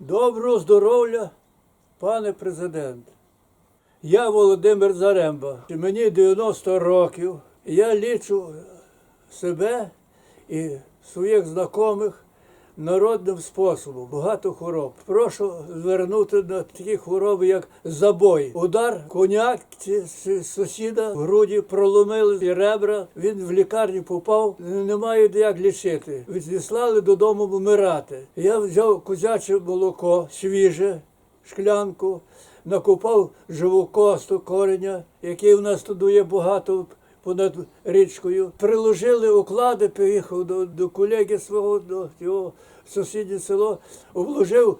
Доброго здоров'я, пане президент. Я Володимир Заремба. Мені 90 років. Я лічу себе і своїх знайомих народним способом. Багато хвороб. Прошу звернути на такі хвороби, як забой. Удар, коняк, сусіда в груді проломили ребра. Він в лікарню попав, немає як лічити. Відіслали додому вмирати. Я взяв козяче молоко свіже, шклянку, накупав живокосту кореня, який у нас тут є багато понад річкою. Приложили уклади, поїхав до, до колеги свого, до його сусіднє село, обложив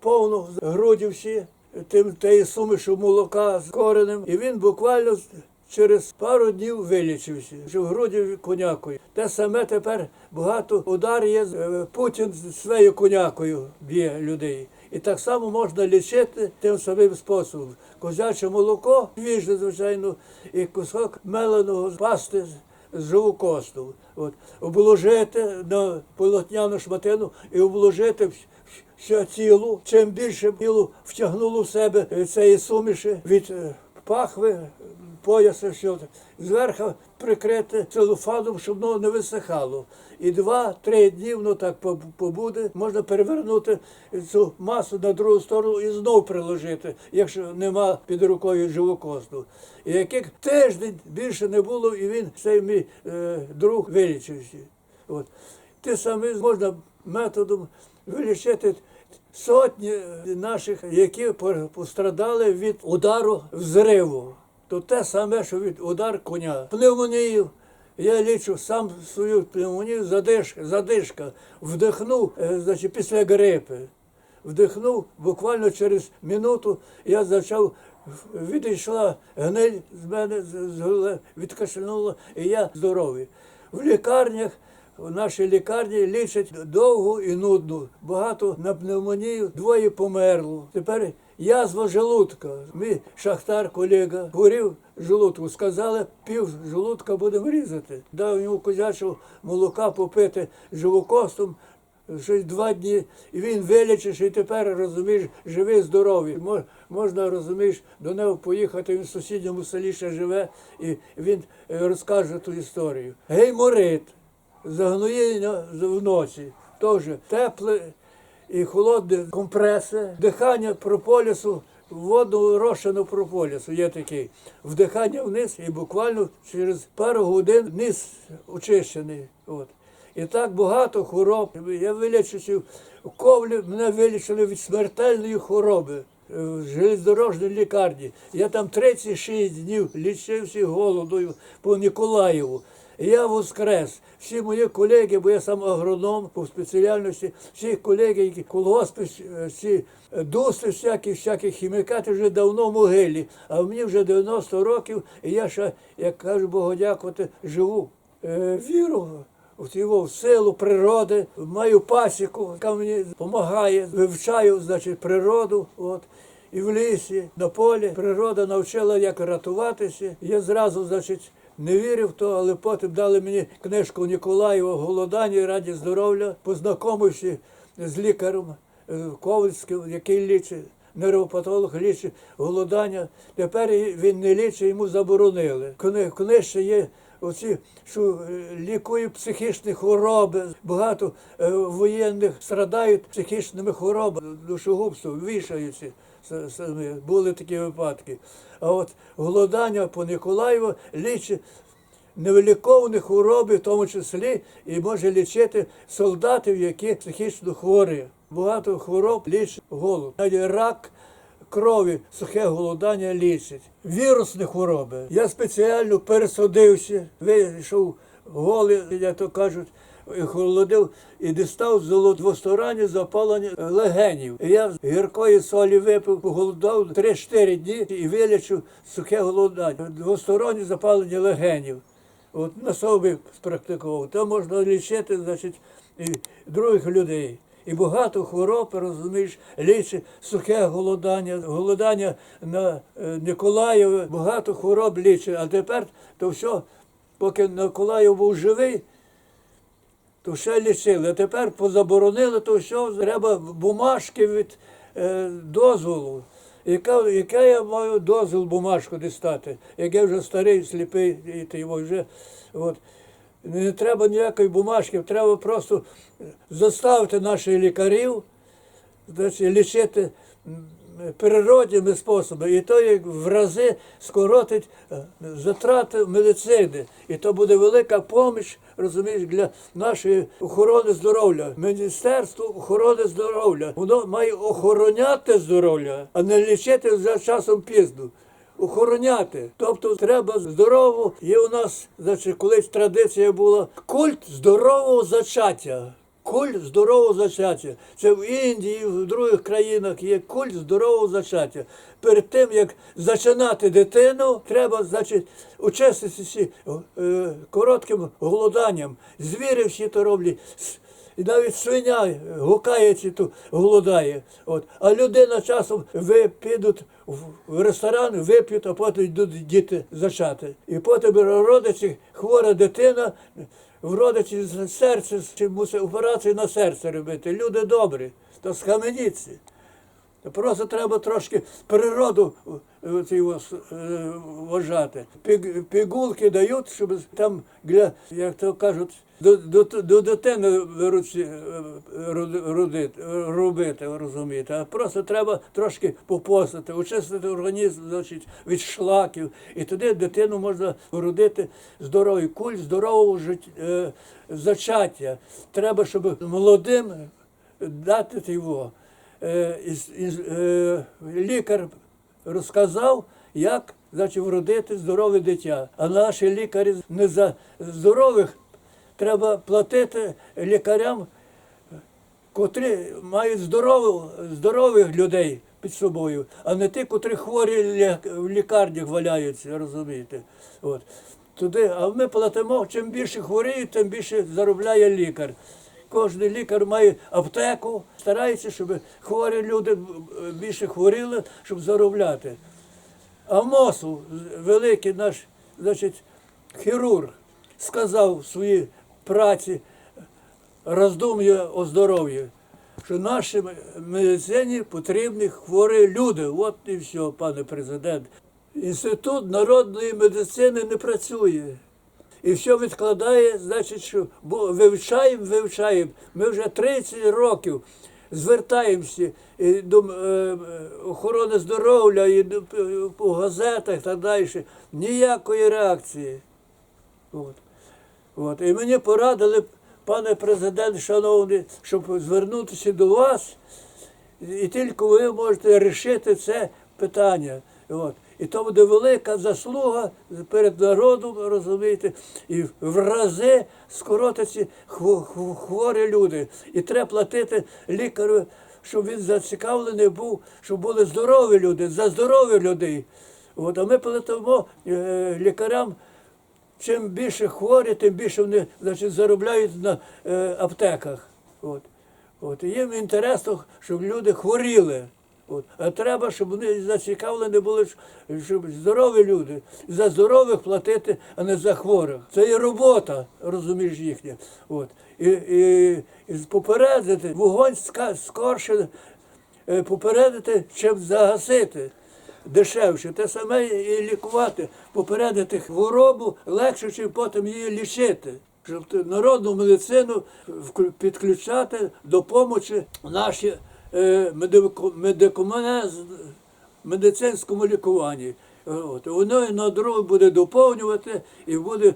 повну груді всі тим тієї суми, що молока з коренем. І він буквально через пару днів вилічився, що в груді конякою. Те саме тепер багато удар є. е, Путін своєю конякою б'є людей. І так само можна лічити тим самим способом. Козяче молоко, свіже, звичайно, і кусок меленого пасти з- з живокосту. От. Обложити на полотняну шматину і обложити вс- все тіло. Чим більше тіло втягнуло в себе е, цієї суміші від е, пахви, пояса, все. Зверху прикрити целофаном, щоб воно не висихало. І два-три дні воно так побуде. Можна перевернути цю масу на другу сторону і знов приложити, якщо нема під рукою живокосту. І яких тиждень більше не було, і він, цей мій е, друг, вилічився. От. Те саме можна методом вилічити сотні наших, які по- пострадали від удару взриву. То те саме, що від удар коня. Пневмонію. Я лічу сам свою пневмонію, задишка, задишка. Вдихнув, е, значить, після грипи. Вдихнув, буквально через минуту я почав, відійшла гниль з мене, відкашлянула, і я здоровий. В лікарнях в нашій лікарні лічать довго і нудно. Багато на пневмонію, двоє померло. Тепер язва желудка. Мій шахтар, колега, хворів желудку. Сказали, пів желудка будемо різати. Дав йому козячого молока попити живокостом. Щось два дні, і він вилічиш, і тепер розумієш, живий, здоровий. Можна, розумієш, до нього поїхати, він в сусідньому селі ще живе, і він е, розкаже ту історію. Гейморит, загноєння в носі, теж тепле і холодне компреси, дихання прополісу, воду розчину прополісу є такий. Вдихання вниз і буквально через пару годин низ очищений. От. І так багато хвороб. Я вилічився ковлі, мене вилічили від смертельної хвороби в железнодорожній лікарні. Я там 36 днів лічився голодою по Ніколаєву. Я воскрес. Всі мої колеги, бо я сам агроном по спеціальності, всі колеги, які колгоспи, е, всі е, дуси, всякі, всякі хімікати вже давно в могилі. А мені вже 90 років, і я ще, як кажу Богу дякувати, живу. Е, віру його в силу природи, маю пасіку, яка мені допомагає, вивчаю, значить, природу. От. І в лісі, на полі природа навчила, як рятуватися. Я зразу, значить, не вірив то, але потім дали мені книжку Ніколаєва Голодання раді здоров'я, познайомився з лікарем е, Ковальським, який лічить. Нервопатолог лічить голодання. Тепер він не лічить, йому заборонили. В книжці є оці, що е, лікують психічні хвороби. Багато е, воєнних страдають психічними хворобами, душогубством, вішаються. Були такі випадки. А от голодання по Ніколаєву лічить невиліковані хвороби, в тому числі, і може лічити солдатів, які психічно хворі. Багато хвороб лічить голод. Навіть рак крові, сухе голодання лічить. Вірусні хвороби. Я спеціально пересадився, вийшов голий, як то кажуть. Холодив і дістав двостороннє запалення легенів. Я з гіркої солі випив, поголодав 3-4 дні і вилічив сухе голодання. Двостороннє запалення легенів. От на собі спрактикував. То можна лічити, значить, і других людей. І багато хвороб, розумієш, лічить сухе голодання, голодання на е, Ніколаєві, багато хвороб лічить. А тепер то все, поки Николаєв був живий, то ще лічили. А тепер позаборонили, то все, треба бумажки від е, дозволу. Яка, яка я маю дозвіл бумажку дістати? Як я вже старий, сліпий, і ти його вже. От. Не треба ніякої бумажки, треба просто заставити наших лікарів значить, лічити природніми способами. І то як в рази скоротить е, затрати медицини. І то буде велика поміч, розумієш, для нашої охорони здоров'я. Міністерство охорони здоров'я. Воно має охороняти здоров'я, а не лічити за часом пізно. Охороняти. Тобто треба здорову. Є у нас, значить, колись традиція була культ здорового зачаття. Культ здорового зачаття. Це в Індії, в других країнах є культ здорового зачаття. Перед тим, як зачинати дитину, треба, значить, очиститися е, коротким голоданням. Звірі всі то роблять. І навіть свиня гукає чи то голодає. От. А людина часом ви підуть в ресторан, вип'ють, а потім йдуть діти зачати. І потім родичі, хвора дитина, в родичі з серця, чи мусить операцію на серце робити. Люди добрі, то схаменіться. Просто треба трошки природу е, ці ос- е, вважати. Пігулки дають, щоб там для, як то кажуть, до, до, до дитини е, робити, ви розумієте. А просто треба трошки попостити, очистити організм значить, від шлаків. І тоді дитину можна родити здоровий куль, здорового жит, е, зачаття. Треба, щоб молодим дати його. Е, із- е, лікар розказав, як значить, вродити здорове дитя. А наші лікарі не за здорових треба платити лікарям, котрі мають здорову, здорових людей під собою, а не ті, котрі хворі в лікарнях валяються, розумієте. От. Туди, а ми платимо, чим більше хворіють, тим більше заробляє лікар. Кожен лікар має аптеку, старається, щоб хворі люди е, більше хворіли, щоб заробляти. А Мосул, великий наш значить, хірург, сказав в своїй праці роздум'я о здоров'ї, що нашій медицині потрібні хворі люди. От і все, пане президент. Інститут народної медицини не працює. І все відкладає, значить, що бо вивчаємо, вивчаємо. Ми вже 30 років звертаємося і до е, е, охорони здоров'я, і е, по газетах і так далі. Ніякої реакції. От. От. І мені порадили, пане президент, шановний, щоб звернутися до вас, і тільки ви можете вирішити це питання. От. І то буде велика заслуга перед народом, розумієте, і в рази скоротиться хво- хво- хворі люди. І треба платити лікарю, щоб він зацікавлений був, щоб були здорові люди, за здорових людей. От. А ми платимо е, лікарям чим більше хворі, тим більше вони значить, заробляють на е, аптеках. От. От. І їм інтересно, щоб люди хворіли. От. А треба, щоб вони зацікавлені були, щоб здорові люди за здорових платити, а не за хворих. Це є робота, розумієш, їхня. От. І, і, і попередити вогонь скорше е, попередити, чим загасити. Дешевше, те саме і лікувати, попередити хворобу легше, чим потім її лічити. Щоб народну медицину підключати до допомоги наші медико- медикаментез- медицинському лікуванні. От. Воно на друге буде доповнювати і буде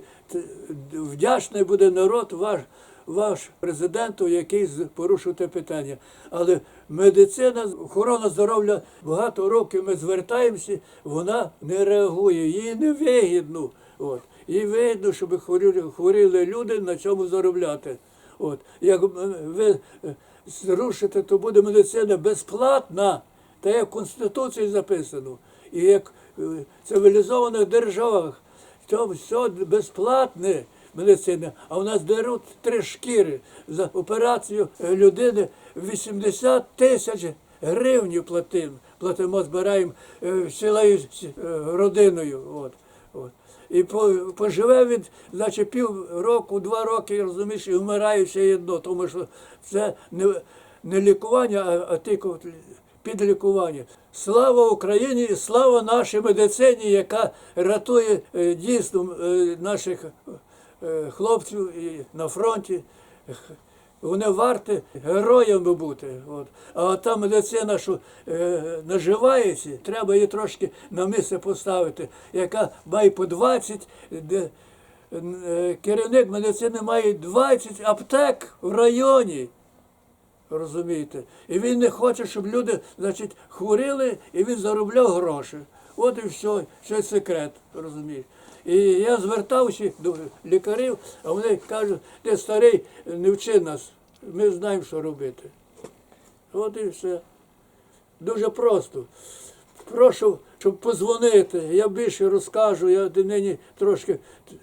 вдячний буде народ ваш, ваш президенту, який порушив те питання. Але медицина, охорона здоров'я багато років ми звертаємося, вона не реагує, їй не вигідно. От. Їй вигідно, щоб хворіли, хворіли люди на цьому заробляти. От. Як ви е, зрушите, то буде медицина безплатна, та як в Конституції записано. І як е, в цивілізованих державах, то все безплатне медицина. А у нас беруть три шкіри за операцію е, людини 80 тисяч гривень платимо. Платимо, збираємо е, цілою е, родиною. От, от. І по- поживе він, значить, пів року, два роки, розумієш, і вмирає все одно, тому що це не, не лікування, а, а тільки от підлікування. Слава Україні і слава нашій медицині, яка рятує е, дійсно е, наших е, хлопців і на фронті. Вони варті героями бути. От. А та медицина, що е, наживається, треба її трошки на місце поставити, яка має по 20, де е, керівник медицини має 20 аптек в районі. Розумієте? І він не хоче, щоб люди, значить, хворіли, і він заробляв гроші. От і все, ще секрет, розумієш. І я звертався до лікарів, а вони кажуть, ти старий, не вчи нас, ми знаємо, що робити. От і все. Дуже просто. Прошу, щоб позвонити. Я більше розкажу. Я нині трошки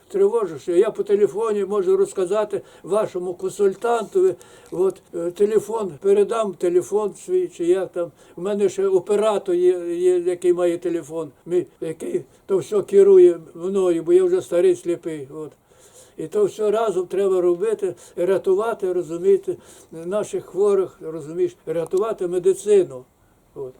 тривожуся. Я по телефоні можу розказати вашому консультантові. От е, телефон, передам телефон свій, чи як там. У мене ще оператор є, є який має телефон, мій, який то все керує мною, бо я вже старий сліпий. От. І то все разом треба робити, рятувати, розумієте, наших хворих, розумієш, рятувати медицину. От.